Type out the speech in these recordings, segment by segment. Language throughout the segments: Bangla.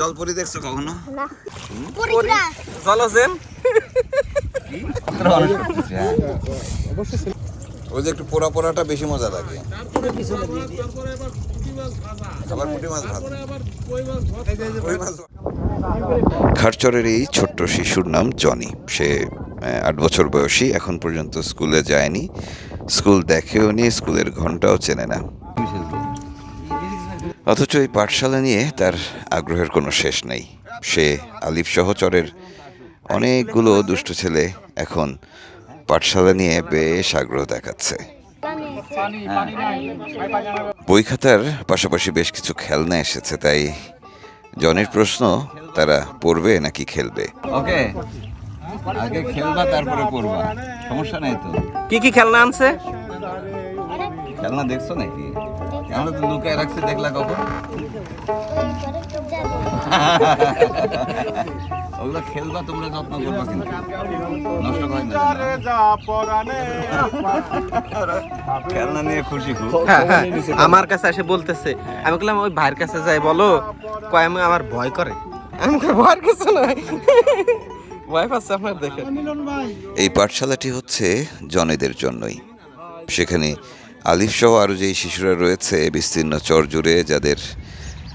জলপরি দেখছ কখনো? চলো সেন ওই যে একটু পোড়া পোড়াটা বেশি মজা লাগে। আবার পুঁটি মাছ ভাত। কই মাছ ভাত। খারচরের এই ছোট্ট শিশুর নাম জনি। সে আট বছর বয়সী, এখন পর্যন্ত স্কুলে যায়নি। স্কুল দেখেও নি, স্কুলের ঘন্টাও চেনে না। অথচ এই পাঠশালা নিয়ে তার আগ্রহের কোনো শেষ নেই। সে আলিফ সহচরের অনেকগুলো দুষ্ট ছেলে এখন পাঠশালা নিয়ে বেশ আগ্রহ দেখাচ্ছে। বই খাতার পাশাপাশি বেশ কিছু খেলনা এসেছে, তাই জনের প্রশ্ন, তারা পড়বে নাকি খেলবে? ওকে। আগে খেলবা তারপরে পড়বা। সমস্যা নাই তো। কি কি খেলনা আনছে? খেলনা দেখছ নাকি? আমরা তো লুকায় রাখছি দেখলা কখন? ওগুলো খেলবা তোমরা যত্ন করবা কিন্তু। নষ্ট করে না। খেলনা নিয়ে খুশি খুব। হ্যাঁ, হ্যাঁ, আমার কাছে এসে বলতেছে। আমি বললাম ওই ভাইয়ের কাছে যাই বলো। কয় আমি আমার ভয় করে। আমি কই, ভয়ের কিছু নয় এই পাঠশালাটি হচ্ছে জনেদের জন্যই। সেখানে আলিফ সহ আরও যেই শিশুরা রয়েছে, বিস্তীর্ণ চর জুড়ে যাদের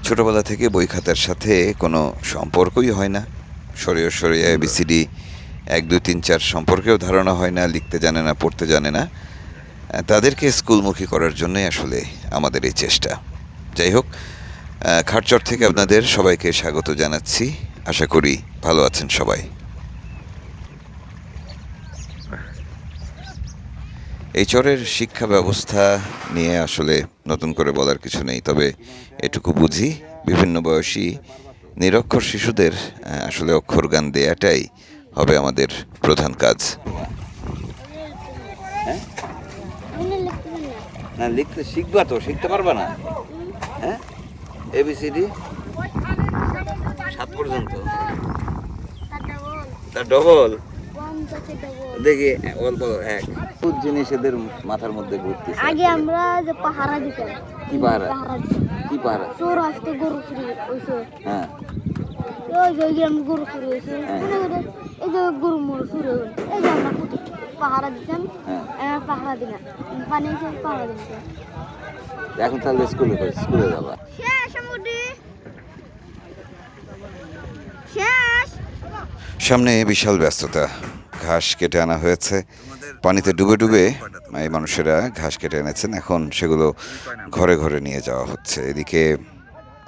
ছোটবেলা থেকে বই খাতার সাথে কোনো সম্পর্কই হয় না। সরিয়ে সরিয়ে বিসিডি এক, দুই, তিন, চার সম্পর্কেও ধারণা হয় না, লিখতে জানে না, পড়তে জানে না। তাদেরকে স্কুলমুখী করার জন্যই আসলে আমাদের এই চেষ্টা। যাই হোক খাটচর থেকে আপনাদের সবাইকে স্বাগত জানাচ্ছি। আশা করি ভালো আছেন সবাই। এই চরের শিক্ষা ব্যবস্থা নিয়ে আসলে নতুন করে বলার কিছু নেই তবে এটুকু বুঝি বিভিন্ন বয়সী নিরক্ষর শিশুদের আসলে অক্ষর গান দেয়াটাই হবে আমাদের প্রধান কাজ। না লিখতে শিখবা তো শিখতে পারবা না? হ্যাঁ? এবিসিডি সাত পর্যন্ত? তার ডবল দেখি অল্প এক। খুব জিনিস এদের মাথার মধ্যে ঘুরতেছে। আগে আমরা যে পাহারা দিতাম কি পাহারা? পাহারা কি পাহারা? চোর আসতে গরু চুরি হ্যাঁ। ওই যে গরু চুরি হয়েছে এই যে গরু মরু চুরি হয়েছে এই যে আমরা পাহারা দিতাম হ্যাঁ। পাহারা দিলাম পানি এসে পাহারা দিলাম এখন তাহলে স্কুলে স্কুলে যাবা। শেষ মুডি শেষ। সামনে বিশাল ব্যস্ততা। ঘাস কেটে আনা হয়েছে। পানিতে ডুবে ডুবে এই মানুষেরা ঘাস কেটে এনেছেন। এখন সেগুলো ঘরে ঘরে নিয়ে যাওয়া হচ্ছে। এদিকে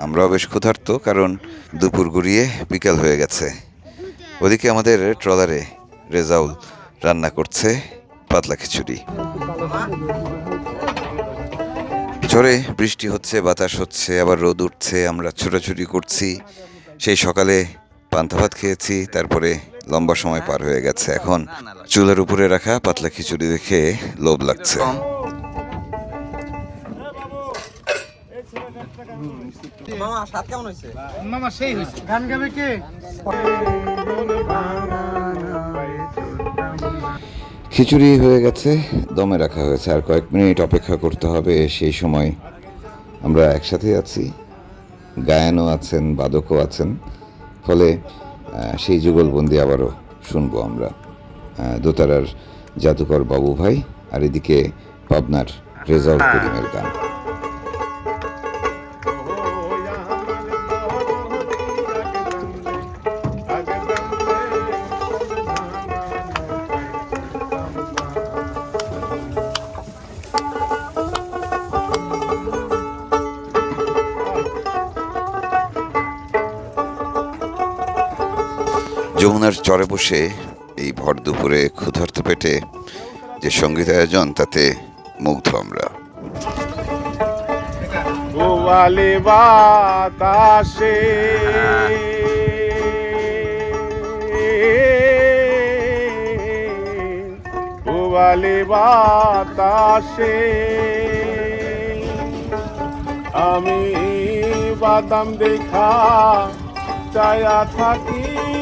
আমরাও বেশ ক্ষুধার্ত, কারণ দুপুর গড়িয়ে বিকাল হয়ে গেছে। ওদিকে আমাদের ট্রলারে রেজাউল রান্না করছে পাতলা খিচুড়ি। ঝড়ে বৃষ্টি হচ্ছে, বাতাস হচ্ছে, আবার রোদ উঠছে। আমরা ছোটাছুটি করছি। সেই সকালে পান্তা ভাত খেয়েছি, তারপরে লম্বা সময় পার হয়ে গেছে এখন। চুলের উপরে রাখা পাতলা খিচুড়ি দেখে লোভ লাগছে। মামা স্বাদ কেমন হয়েছে? খিচুড়ি হয়ে গেছে দমে রাখা হয়েছে। আর কয়েক মিনিট অপেক্ষা করতে হবে সেই সময় আমরা একসাথে আছি। গায়নও আছেন বাদকও আছেন। ফলে সেই যুগলবন্দি আবারও শুনব আমরা। দোতারার জাদুকর বাবু ভাই আর এদিকে পাবনার রেজাউল করিমের গান। যমুনার চরে বসে এই ভর দুপুরে ক্ষুধার্ত পেটে যে সংগীত আয়োজন, তাতে মুগ্ধ আমরা। গোয়ালে বাতাসে আমি বাদাম দেখা চায়া থাকি।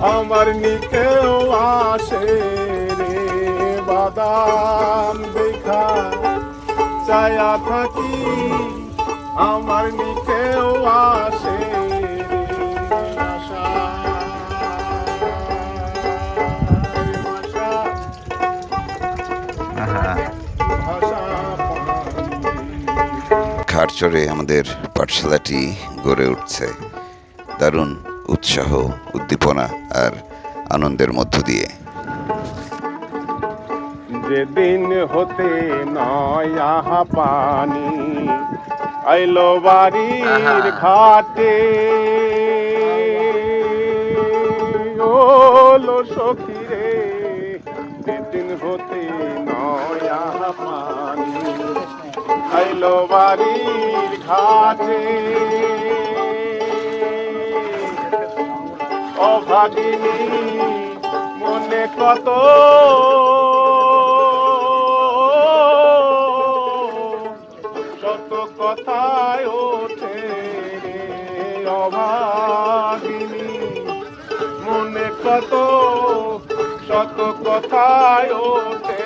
আমার নিকেও আসে রে বাদাম দেখা। চায়া থাকি, আমার নিকেও আসে রে আশা ভাষা ভাষা পানি খারচরে আমাদের পাঠশালাটি গড়ে উঠছে। দারুণ। উৎসাহ উদ্দীপনা আর আনন্দের মধ্য দিয়ে। যেদিন হতে নয় আহা পানি আইলো বাড়ির ঘাটে। ওলো সখী রে যেদিন হতে নয় আহা পানি আইলো বাড়ির ঘাটে। অভাগিনী, মনে কত শত কথায় ওঠে অভাগিনী, মনে কত শত কথায় ওঠে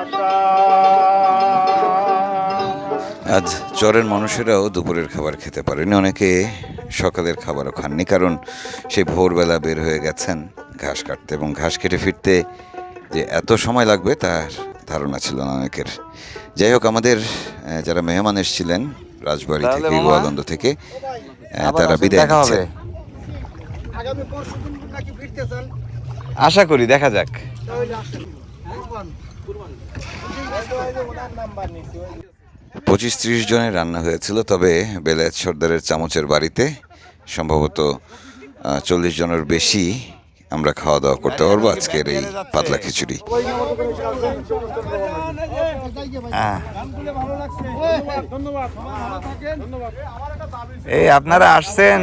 আশা। আজ চরের মানুষেরাও দুপুরের খাবার খেতে পারেনি। অনেকে সকালের খাবারও খাননি কারণ সে ভোরবেলা বের হয়ে গেছেন ঘাস কাটতে এবং ঘাস কেটে ফিরতে যে এত সময় লাগবে তার ধারণা ছিল না অনেকের। যাই হোক আমাদের যারা মেহমান এসেছিলেন রাজবাড়ি থেকে গোয়ালন্দ থেকে তারা বিদায় হবে আশা করি দেখা যাক। পঁচিশ ত্রিশ জনের রান্না হয়েছিল, তবে বেলায়েত সর্দারের চামচের বাড়িতে সম্ভবত চল্লিশ জনের বেশি আমরা খাওয়া দাওয়া করতে পারব আজকের এই পাতলা খিচুড়ি। হ্যাঁ। এই, আপনারা আসছেন?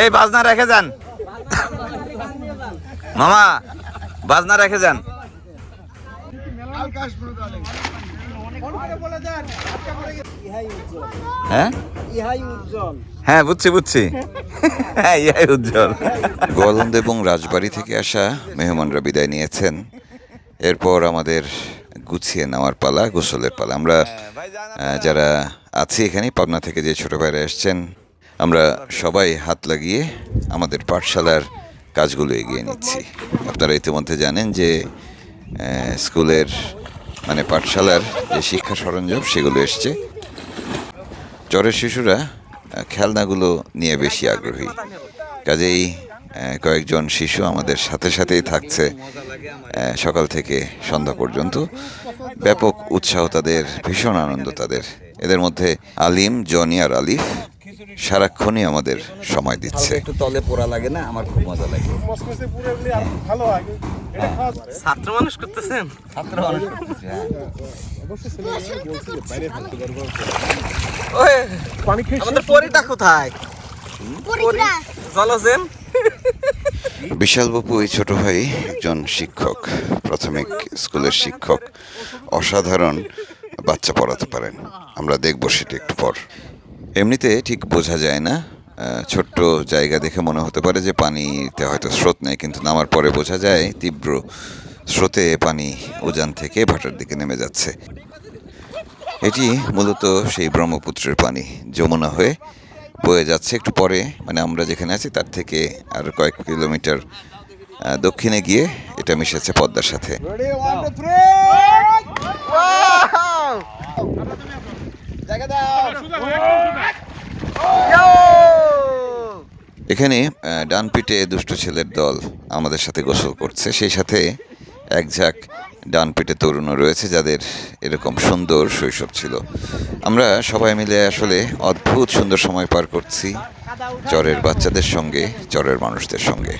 এই, বাজনা রেখে যান। মামা বাজনা রেখে যান। হ্যাঁ? হ্যাঁ বুঝছি বুঝছি। হ্যাঁ ইহাই উজ্জ্বল। গোয়ালন্দ এবং রাজবাড়ি থেকে আসা মেহমানরা বিদায় নিয়েছেন। এরপর আমাদের গুছিয়ে নেওয়ার পালা গোসলের পালা। আমরা যারা আছি এখানে পাবনা থেকে যে ছোট ভাইরা এসছেন আমরা সবাই হাত লাগিয়ে আমাদের পাঠশালার কাজগুলো এগিয়ে নিচ্ছি। আপনারা ইতিমধ্যে জানেন যে স্কুলের মানে পাঠশালার যে শিক্ষা সরঞ্জাম, সেগুলো এসছে। চরের শিশুরা খেলনাগুলো নিয়ে বেশি আগ্রহী। কাজেই কয়েকজন শিশু আমাদের সাথে সাথেই থাকছে সকাল থেকে সন্ধ্যা পর্যন্ত। ব্যাপক উৎসাহ তাদের, ভীষণ আনন্দ তাদের। এদের মধ্যে আলিম জনি আর আলিফ সারাক্ষণই আমাদের সময় দিচ্ছে। একটু তলে পোড়া লাগে না আমার খুব মজা লাগে। ভালো। ছাত্র মানুষ করতেছেন? ছাত্র মানুষ করতেছে, হ্যাঁ। আমাদের পরিটা কোথায়? জলজেন বিশাল বাবু এই ছোট ভাই একজন শিক্ষক প্রাথমিক স্কুলের শিক্ষক। অসাধারণ বাচ্চা পড়াতে পারেন। আমরা দেখব সেটা একটু পর। এমনিতে ঠিক বোঝা যায় না ছোট্ট জায়গা দেখে মনে হতে পারে যে পানিতে হয়তো স্রোত নেই কিন্তু নামার পরে বোঝা যায় তীব্র স্রোতে পানি উজান থেকে ভাটার দিকে নেমে যাচ্ছে। এটি মূলত সেই ব্রহ্মপুত্রের পানি যমুনা হয়ে বয়ে যাচ্ছে একটু পরে মানে আমরা যেখানে আছি তার থেকে আর কয়েক কিলোমিটার দক্ষিণে গিয়ে এটা মিশেছে পদ্মার সাথে। এখানে ডান পিঠে দুষ্ট ছেলের দল আমাদের সাথে গোসল করছে। সেই সাথে এক ঝাঁক ডান পিঠে তরুণও রয়েছে যাদের এরকম সুন্দর শৈশব ছিল। আমরা সবাই মিলে আসলে অদ্ভুত সুন্দর সময় পার করছি চরের বাচ্চাদের সঙ্গে চরের মানুষদের সঙ্গে।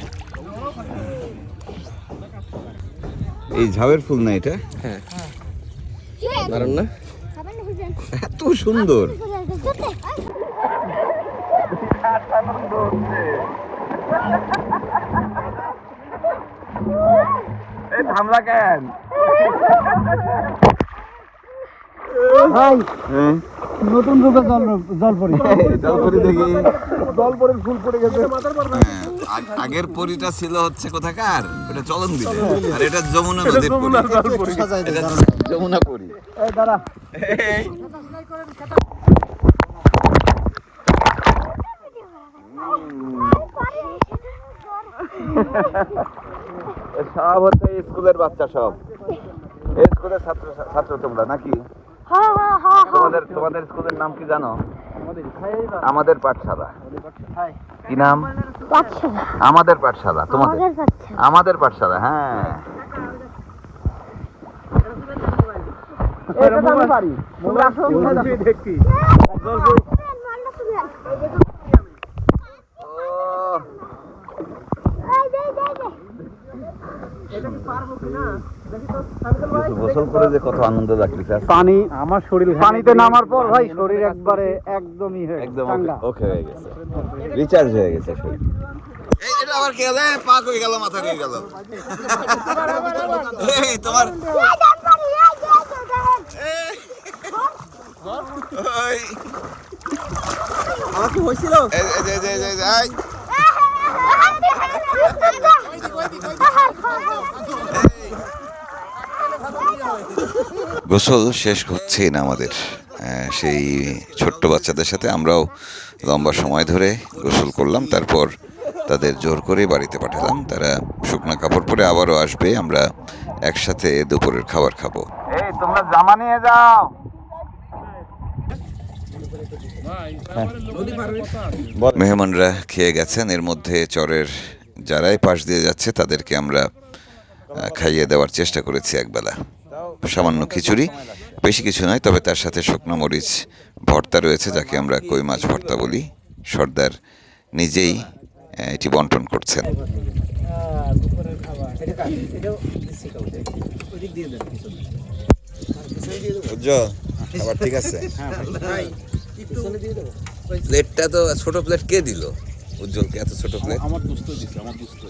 এই ঝাউয়ের ফুল না এটা? দারুণ না। খাবেন হুজেন এই থামলা কেন? নতুন রূপে জল জলপরি জলপরি দেখি। জলপরের ফুল পড়ে গেছে। হ্যাঁ, আগের পরিটা ছিল হচ্ছে কোথাকার? ওটা চলন দিলে আর এটা যমুনা নদীর পরি। এটা যমুনা পরি এই। দাঁড়া সব হচ্ছে স্কুলের বাচ্চা সব স্কুলের ছাত্র ছাত্র তোমরা নাকি হ্যাঁ হ্যাঁ হ্যাঁ তোমাদের তোমাদের স্কুলের নাম কি জানো আমাদের পাঠশালা কি নাম আমাদের পাঠশালা তোমাদের আমাদের পাঠশালা হ্যাঁ দেখি গোসল করে যে কত আনন্দ লাগতেছে পানি আমার শরীর পানিতে নামার পর ভাই শরীর একবারে একদমই একদম ওকে হয়ে গেছে রিচার্জ হয়ে গেছে শরীর এটা আবার কি হলো পা গেল মাথা নিয়ে গেল এই তোমার ওই আমার কি হয়েছিল এই এই এই এই এই এই গোসল শেষ হচ্ছেই না আমাদের। সেই ছোট্ট বাচ্চাদের সাথে আমরাও লম্বা সময় ধরে গোসল করলাম তারপর তাদের জোর করে বাড়িতে পাঠালাম। তারা শুকনো কাপড় পরে আবারও আসবে আমরা একসাথে দুপুরের খাবার খাব। এই তোমরা জামা নিয়ে যাও। মেহমানরা খেয়ে গেছেন এর মধ্যে চরের যারাই পাশ দিয়ে যাচ্ছে তাদেরকে আমরা খাইয়ে দেওয়ার চেষ্টা করেছি একবেলা। সামান্য খিচুড়ি বেশি কিছু নয় তবে তার সাথে শুকনো মরিচ ভর্তা রয়েছে যাকে আমরা কই মাছ ভর্তা বলি। সর্দার নিজেই এটি বন্টন করছেন। ঠিক আছে। প্লেটটা তো ছোট প্লেট কে দিল? উজ্জ্বলকে এত ছোট প্লেট আমার দুস্থ দিছে আমার দুস্থ।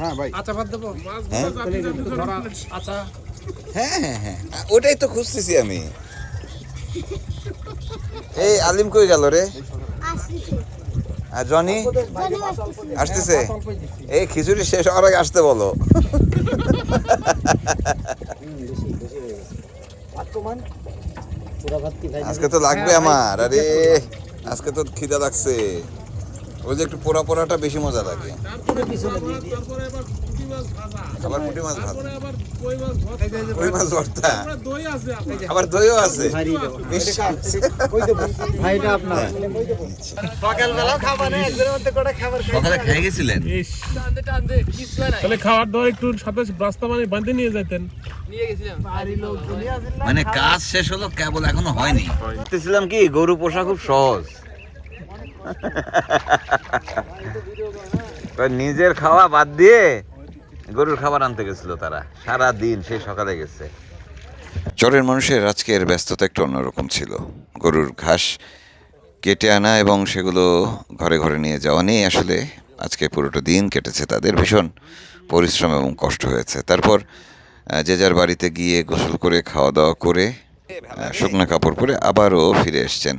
হ্যাঁ ভাই। হ্যাঁ হ্যাঁ হ্যাঁ। ওটাই তো খুঁজতেছি আমি। এই আলিম কই গেল রে? আর জনি? আসতেছে? এই খিচুড়ি শেষ হওয়ার আগে আসতে বলো। আজকে তো লাগবে আমার। আরে আজকে তো খিদা লাগছে। ওই যে একটু পোড়া পোড়াটা বেশি মজা লাগে। আবার পুঁটি মাছ ভাত কই মাছ ভর্তা। আবার। দইও আছে। ভাইটা আপনার। সকালবেলা খাবার একদিনের মধ্যে করে খাবার সকালে খেয়ে গেছিলেন? তাহলে খাওয়ার দাওয়ার একটু সাথে রাস্তা মানে বাঁধে নিয়ে যেতেন মানে কাজ শেষ হলো কেবল এখনও হয়নি। ভাবতেছিলাম কি গরু পোষা খুব সহজ। নিজের খাওয়া বাদ দিয়ে গরুর খাবার আনতে গেছিল তারা। সারা দিন সেই সকালে গেছে। চরের মানুষের আজকের ব্যস্ততা একটু অন্যরকম ছিল। গরুর ঘাস কেটে আনা এবং সেগুলো ঘরে ঘরে নিয়ে যাওয়া নিয়ে আসলে আজকে পুরোটা দিন কেটেছে তাদের ভীষণ পরিশ্রম এবং কষ্ট হয়েছে। তারপর যে যার বাড়িতে গিয়ে গোসল করে খাওয়া দাওয়া করে শুকনো কাপড় পরে আবারও ফিরে এসছেন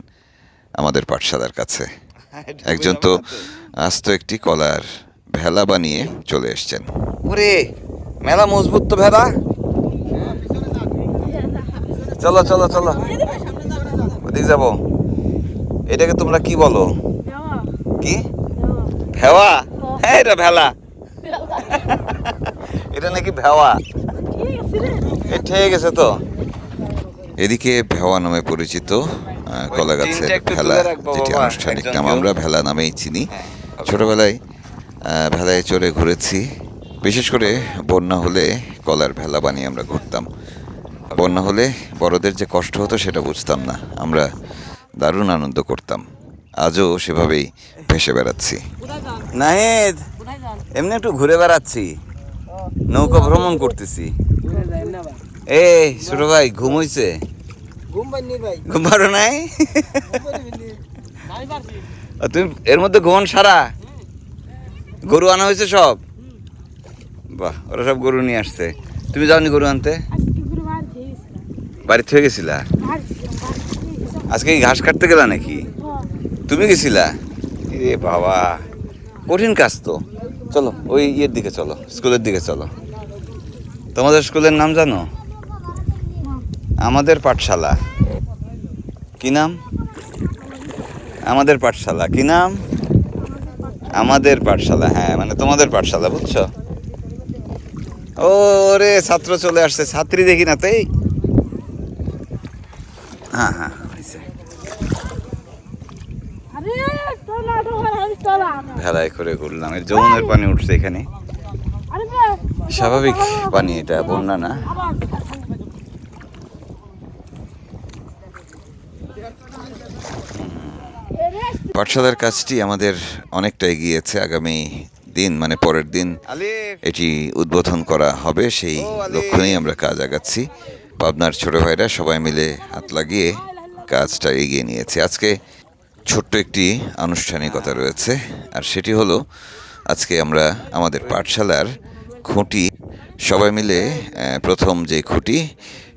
আমাদের পাঠশালার কাছে। একজন তো আস্ত একটি কলার ভেলা বানিয়ে চলে এসছেন। ওরে মেলা মজবুত তো ভেলা। চলো চলো চলো। ওদিক যাব। এটাকে তোমরা কি বলো? কি? ভেওয়া? হ্যাঁ এটা ভেলা। এটা নাকি ভেওয়া? এ ঠিক আছে তো। এদিকে ভেওয়া নামে পরিচিত কলা গাছের ভেলা যেটি আনুষ্ঠানিক নাম আমরা ভেলা নামেই চিনি। ছোটবেলায় ভেলায় চড়ে ঘুরেছি। বিশেষ করে বন্যা হলে কলার ভেলা বানিয়ে আমরা ঘুরতাম। বন্যা হলে বড়দের যে কষ্ট হতো সেটা বুঝতাম না। আমরা দারুণ আনন্দ করতাম। আজও সেভাবেই ভেসে বেড়াচ্ছি। নাহিদ এমনি একটু ঘুরে বেড়াচ্ছি। নৌকা ভ্রমণ করতেছি। এই ছোট ভাই ঘুম হইছে? ঘুম পাইনি ভাই। ঘুম পারো নাই? তুমি এর মধ্যে ঘুমন সারা? গরু আনা হয়েছে সব? বাহ ওরা সব গরু নিয়ে আসছে। তুমি যাওনি গরু আনতে? বাড়ি থেকে গেছিলা আজকে কি ঘাস কাটতে গেলা নাকি? তুমি গেছিলা? এ বাবা কঠিন কাজ তো। চলো ওই ইয়ের দিকে চলো স্কুলের দিকে চলো। তোমাদের স্কুলের নাম জানো? আমাদের পাঠশালা। কি নাম? আমাদের পাঠশালা। কি নাম? আমাদের পাঠশালা হ্যাঁ মানে তোমাদের পাঠশালা বুঝছ? ও রে ছাত্র চলে আসছে। ছাত্রী দেখি না তাই হ্যাঁ হ্যাঁ তোলা ভেলায় করে ঘুরলাম। এই যমুনের পানি উঠছে এখানে। স্বাভাবিক পানি এটা বন্যা না। পাঠশালার কাজটি আমাদের অনেকটা এগিয়েছে। আগামী দিন মানে পরের দিন এটি উদ্বোধন করা হবে। সেই লক্ষ্য নিয়ে আমরা কাজ আগাচ্ছি। পাবনার ছোট ভাইরা সবাই মিলে হাত লাগিয়ে কাজটা এগিয়ে নিয়েছে। আজকে ছোট্ট একটি আনুষ্ঠানিকতা রয়েছে আর সেটি হলো আজকে আমরা আমাদের পাঠশালার খুঁটি সবাই মিলে প্রথম যে খুঁটি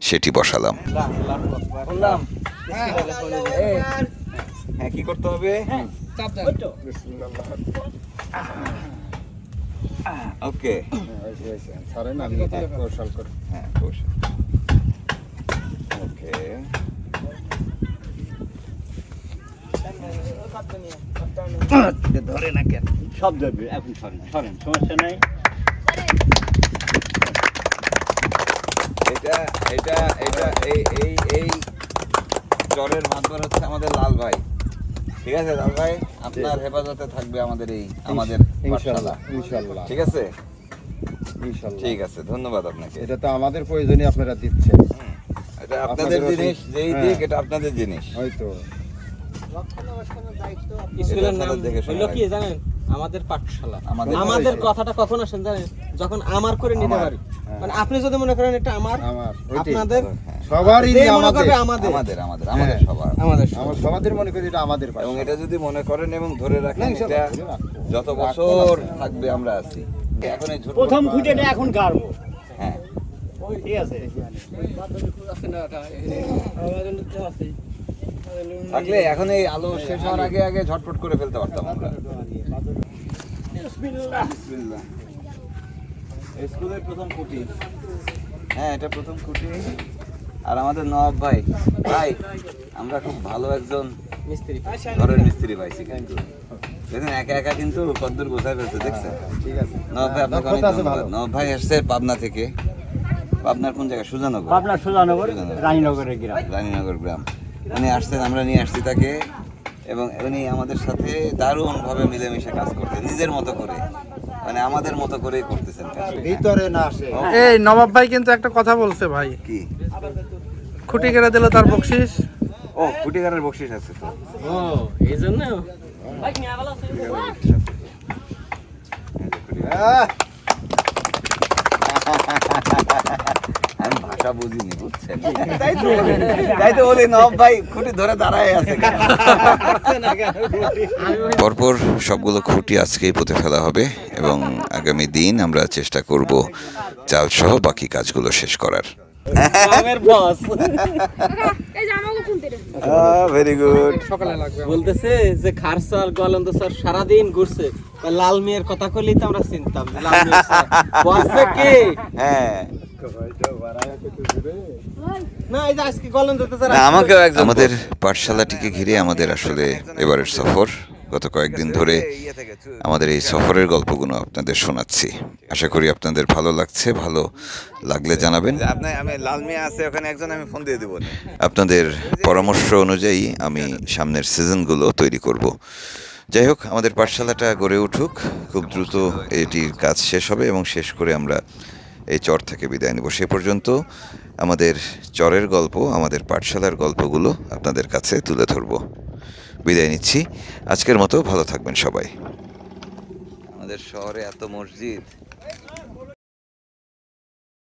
সেটি বসালাম। বললাম হ্যাঁ কি করতে হবে? ওকে। হ্যাঁ কৌশল। ওকে। ধরে না কেন? সব ধরবে এখন সরেন সরেন সমস্যা নাই। এটা এটা এটা এই এই এই চরের মাতবার হচ্ছে আমাদের লাল ভাই। ঠিক আছে লাল ভাই? আপনার হেফাজতে থাকবে আমাদের এই আমাদের পাঠশালা। ইনশাল্লাহ ঠিক আছে? ইনশাল্লাহ। ঠিক আছে ধন্যবাদ আপনাকে। এটা তো আমাদের প্রয়োজনে আপনারা দিচ্ছেন। এটা আপনাদের জিনিস যেই হ্যাঁ। দিক এটা আপনাদের জিনিস। হয়তো। স্কুলের নাম দেখে শোনা হলো কি জানেন? আমাদের পাঠশালা। আমাদের আমাদের কথাটা কখন আসেন জানেন? যখন আমার করে নিতে পারি। মানে আপনি যদি মনে করেন এটা আমার আমার আপনাদের হ্যাঁ, সবারই আমাদের আমাদের। আমাদের আমাদের আমাদের হ্যাঁ। সবার। আমাদের মনে করি এটা আমাদের এবং এটা যদি মনে করেন এবং ধরে রাখেন এটা। যত বছর থাকবে আমরা আছি। এখন এই প্রথম এখন গাড়বো হ্যাঁ। ঠিক আছে। থাকলে এখন এই আলো শেষ হওয়ার আগে আগে ঝটপট করে ফেলতে পারতাম আমরা। স্কুলের প্রথম খুঁটি হ্যাঁ এটা প্রথম খুঁটি আর আমাদের নবাব ভাই ভাই আমরা খুব ভালো একজন মিস্ত্রি ঘরের মিস্ত্রি পাইছি কিন্তু দেখেন একা একা কিন্তু কদ্দুর গোছায় ফেলছে দেখছেন? নবাব ভাই আপনাকে অনেক ধন্যবাদ। নবাব ভাই আসছে পাবনা থেকে। পাবনার কোন জায়গা? সুজানগর। পাবনা সুজানগর সুজানগর। রানীনগরের গ্রাম। রানীনগর গ্রাম। উনি আসছেন আমরা নিয়ে আসছি তাকে। এবং উনি আমাদের সাথে দারুণভাবে মিলেমিশে কাজ করতে নিজের মতো করে। মানে আমাদের মতো করেই করতেছেন ভিতরে না আসে। এই নবাব ভাই কিন্তু একটা কথা বলছে ভাই। কি? খুঁটি কেটে দিল তার বকশিস? ও খুঁটি কুটিগারের বকশিস আছে তো। ও এই জন্য আমি ভাষা বুঝিনি বুঝছেন? তাই তো তাই তো বলি নব ভাই খুঁটি ধরে দাঁড়ায় আছে। পরপর সবগুলো খুঁটি আজকেই পুঁতে ফেলা হবে এবং আগামী দিন আমরা চেষ্টা করব চালসহ বাকি কাজগুলো শেষ করার। বস এই যে আমাকে শুনতে রে ভেরি গুড বলতেছে যে খারসার গলন্দ স্যার সারাদিন ঘুরছে। লাল মেয়ের কথা কইলেই তো আমরা চিনতাম। বসছে কে? হ্যাঁ। না এই যে আজকে গলন্দ স্যার না আমাকেও একজন আমাদের পাঠশালাটিকে ঘিরে আমাদের আসলে এবারের সফর। গত কয়েকদিন ধরে আমাদের এই সফরের গল্পগুলো আপনাদের শোনাচ্ছি। আশা করি আপনাদের ভালো লাগছে ভালো লাগলে জানাবেন। আপনি আমি লাল আছে ওখানে একজন আমি ফোন দিয়ে দেবো আপনাদের পরামর্শ অনুযায়ী আমি সামনের সিজনগুলো তৈরি করব। যাই হোক আমাদের পাঠশালাটা গড়ে উঠুক। খুব দ্রুত এটির কাজ শেষ হবে এবং শেষ করে আমরা এই চর থেকে বিদায় নেব। সে পর্যন্ত আমাদের চরের গল্প আমাদের পাঠশালার গল্পগুলো আপনাদের কাছে তুলে ধরব। বিদায় নিচ্ছি। আজকের মতো ভালো থাকবেন সবাই। আমাদের শহরে এত মসজিদ।